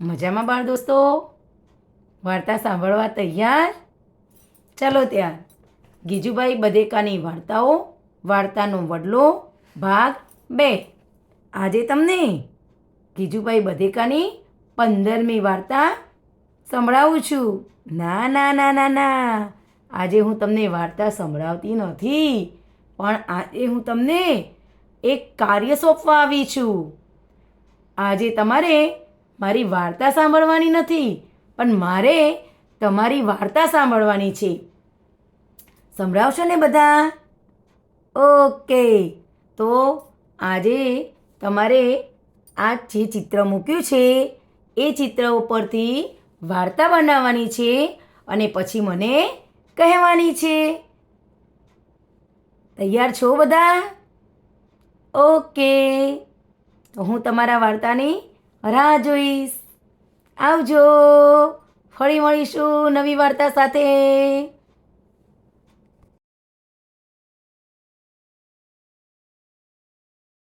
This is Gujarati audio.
મજામાં બાળ દોસ્તો? વાર્તા સાંભળવા તૈયાર? ચાલો ત્યાં. ગીજુભાઈ બધેકાની વાર્તાઓ, વાર્તાનો વડલો, ભાગ બે. આજે તમને ગીજુભાઈ બધેકાની પંદરમી વાર્તા સંભળાવું છું. ના ના ના ના ના. આજે હું તમને વાર્તા સંભળાવતી નથી, પણ આજે હું તમને એક કાર્ય સોંપવા આવી છું. આજે તમારે મારી વાર્તા સાંભળવાની નથી, પણ મારે તમારી વાર્તા સાંભળવાની છે. સંભળાવશો ને બધા? ઓકે, તો આજે તમારે આ જે ચિત્ર મૂક્યું છે, એ ચિત્ર ઉપરથી વાર્તા બનાવવાની છે અને પછી મને કહેવાની છે. તૈયાર છો બધા? ઓકે, તો હું તમારા વાર્તાની રાહ જોઈશ. આવજો. ફરી મળીશું નવી વાર્તા સાથે.